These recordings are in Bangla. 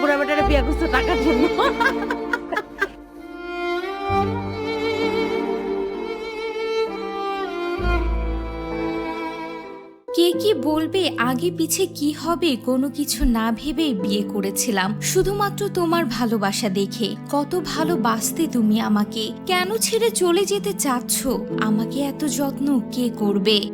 বুড়া বেটারে বিয়ে করছ টাকার জন্য। কে কি বলবে, আগে পিছে কি হবে কোনো কিছু না ভেবে বিয়ে করেছিলাম। শুধুমাত্র তোমার ভালোবাসা দেখে। কত ভালোবাসতে তুমি আমাকে। কেন ছেড়ে চলে যেতে চাচ্ছ? আমাকে এত যত্ন কে করবে?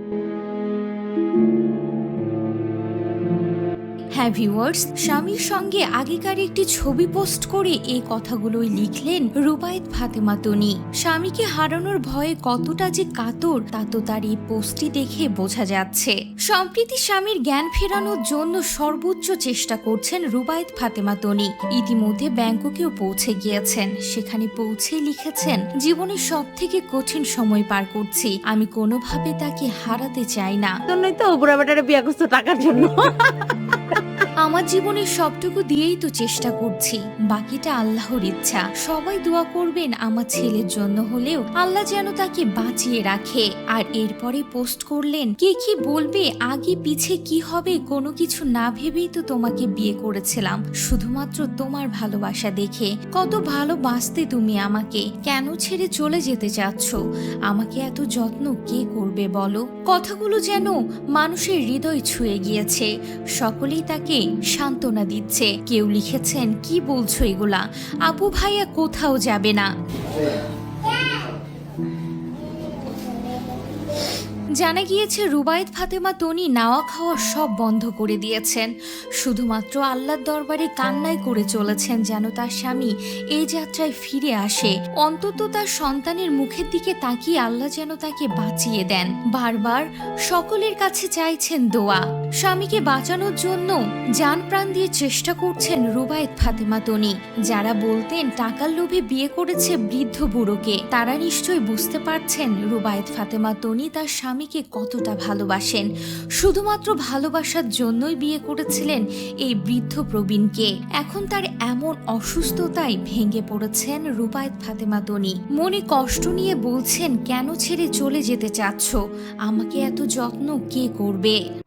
হ্যাঁ ভিউয়ার্স স্বামীর সঙ্গে আগেকার একটি ছবি পোস্ট করে এই কথাগুলোই লিখলেন রুবায়েত ফাতেমা তনি। স্বামীকে হারানোর ভয়ে কতটা যে কাতর তা তো তার এই পোস্টটি দেখে বোঝা যাচ্ছে। সম্প্রীতি স্বামীর জ্ঞান ফেরানোর জন্য সর্বোচ্চ চেষ্টা করছেন রুবায়েত ফাতেমা তনি। ইতিমধ্যে ব্যাংককেও পৌঁছে গিয়েছেন। সেখানে পৌঁছে লিখেছেন জীবনের সব থেকে কঠিন সময় পার করছি। আমি কোনোভাবে তাকে হারাতে চাই না। জন্যই তো বুড়া বেটারে বিয়ে করছ টাকার জন্য। জীবনের সবটুকু দিয়েই তো চেষ্টা করছি। বাকিটা আল্লাহর ইচ্ছা। সবাই দোয়া করবেন আমার ছেলের জন্য হলেও আল্লাহ যেন তাকে বাঁচিয়ে রাখে। আর এরপরে পোস্ট করলেন, কে কি বলবে, আগে পিছে কি হবে কোনো কিছু না ভেবেই তো তোমাকে বিয়ে করেছিলাম। শুধুমাত্র তোমার ভালোবাসা দেখে। কত ভালোবাসতে তুমি আমাকে। কেন ছেড়ে চলে যেতে চাচ্ছ? আমাকে এত যত্ন কে করবে বলো? কথাগুলো যেন মানুষের হৃদয় ছুঁয়ে গিয়েছে। সকলেই তাকে সান্ত্বনা দিচ্ছে। কেউ লিখেছেন, কি বলছো এগুলা? আপু ভাইয়া কোথাও যাবে না। জানা গিয়েছে, রুবায়েত, ফাতেমা, তনি নাওয়া খাওয়া সব বন্ধ করে দিয়েছেন। শুধুমাত্র আল্লাহর দরবারে কান্নাই করে চলেছেন যেন তার স্বামী এই যাত্রায় ফিরে আসে। অন্তত তার সন্তানের মুখের দিকে তাকিয়ে আল্লাহ যেন তাকে বাঁচিয়ে দেন। বারবার সকলের কাছে চাইছেন দোয়া। স্বামীকে বাঁচানোর জন্য যান প্রাণ দিয়ে চেষ্টা করছেন রুবায়েত ফাতেমা তনি। যারা বলতেন টাকার লোভে বিয়ে করেছে বৃদ্ধ বুড়োকে, তারা নিশ্চয়ই বুঝতে পারছেন রুবায়েত ফাতেমা তনি তার স্বামীকে কতটা ভালোবাসেন। শুধুমাত্র ভালোবাসার জন্যই বিয়ে করেছিলেন এই বৃদ্ধ প্রবীণকে। এখন তার এমন অসুস্থতায় ভেঙে পড়েছেন রুবায়েত ফাতেমা তনি। মনে কষ্ট নিয়ে বলছেন, কেন ছেড়ে চলে যেতে চাচ্ছ? আমাকে এত যত্ন কে করবে?